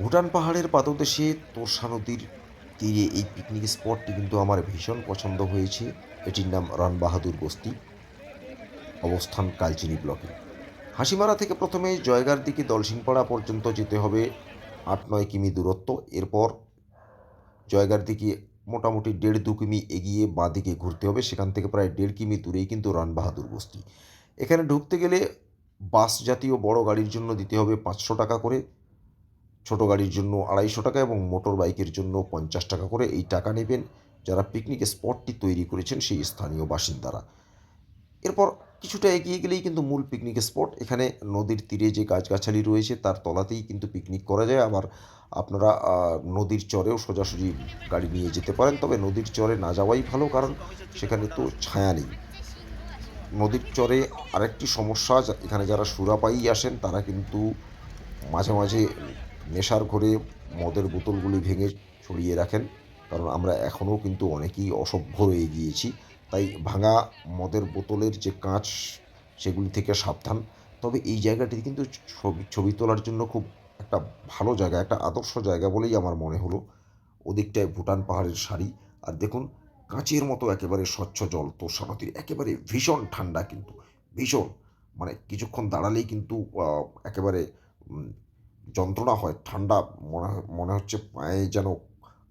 ভুটান পাহাড়ের পাদদেশে তোরসা নদীর তীরে এই পিকনিক স্পটটি কিন্তু আমার ভীষণ পছন্দ হয়েছে। এটির নাম রান বাহাদুর বস্তি অবস্থান কালচিনি ব্লকে। হাসিমারা থেকে প্রথমে জয়গার দিকে দলসিংপাড়া পর্যন্ত যেতে হবে। আট নয় কিমি দূরত্ব। এরপর জয়গার দিকে মোটামুটি দেড় দু কিমি এগিয়ে বাঁ দিকে ঘুরতে হবে। সেখান থেকে প্রায় দেড় কিমি দূরেই কিন্তু রান বাহাদুর বস্তি এখানে ঢুকতে গেলে বাস জাতীয় বড় গাড়ির জন্য দিতে হবে পাঁচশো টাকা করে। ছোট গাড়ির জন্য আড়াইশো টাকা এবং মোটর বাইকের জন্য পঞ্চাশ টাকা করে এই টাকা নেবেন যারা পিকনিক স্পটটি তৈরি করেছেন সেই স্থানীয় বাসিন্দারা। এরপর কিছুটা এগিয়ে গেলেই কিন্তু মূল পিকনিক স্পট। এখানে নদীর তীরে যে গাছগাছালি রয়েছে তার তলাতেই কিন্তু পিকনিক করা যায়। আবার আপনারা নদীর চরেও সোজাসুজি গাড়ি নিয়ে যেতে পারেন। তবে নদীর চরে না যাওয়াই ভালো, কারণ সেখানে তো ছায়া নেই। নদীর চরে আরেকটি সমস্যা এখানে যারা সুরাপাই আসেন তারা কিন্তু মাঝে মাঝে নেশার ঘরে মদের বোতলগুলি ভেঙে ছড়িয়ে রাখেন, কারণ আমরা এখনও কিন্তু অনেকেই অসভ্য রয়ে গিয়েছি। তাই ভাঙা মদের বোতলের যে কাঁচ, সেগুলি থেকে সাবধান। তবে এই জায়গাটি কিন্তু ছবি ছবি তোলার জন্য খুব একটা ভালো জায়গা, একটা আদর্শ জায়গা বলেই আমার মনে হলো। ওদিকটায় ভুটান পাহাড়ের সারি। আর দেখুন, কাঁচের মতো একেবারে স্বচ্ছ জল তোষা একেবারে ভীষণ ঠান্ডা কিন্তু, ভীষণ। মানে কিছুক্ষণ দাঁড়ালেই কিন্তু একেবারে যন্ত্রণা হয়, ঠান্ডা মনে মনে হচ্ছে পায়ে যেন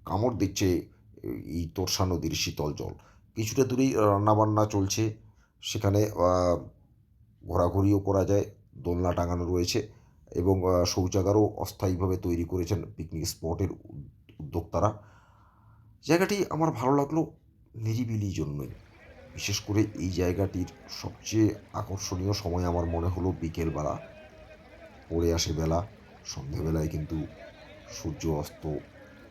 কামড় দিচ্ছে এই তোরসা নদীর শীতল জল। কিছুটা দূরেই রান্নাবান্না চলছে, সেখানে ঘোরাঘুরিও করা যায়, দোলনা টাঙানো রয়েছে এবং শৌচাগারও অস্থায়ীভাবে তৈরি করেছেন পিকনিক স্পটের উদ- উদ্যোক্তারা। জায়গাটি আমার ভালো লাগল নিরিবিলি জন্যই বিশেষ করে এই জায়গাটির সবচেয়ে আকর্ষণীয় সময় আমার মনে হলো বিকেলবেলা। পড়ে আসে বেলা। সন্ধেবেলায় কিন্তু সূর্য অস্ত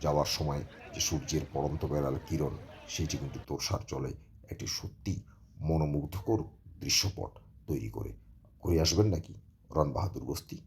যাওয়ার সময় যে সূর্যের পরন্ত বেড়াল কিরণ, সেটি কিন্তু তোষার চলে একটি সত্যি মনোমুগ্ধকর দৃশ্যপট তৈরি করে। ঘুরে আসবেন নাকি রণ বাহাদুর বস্তি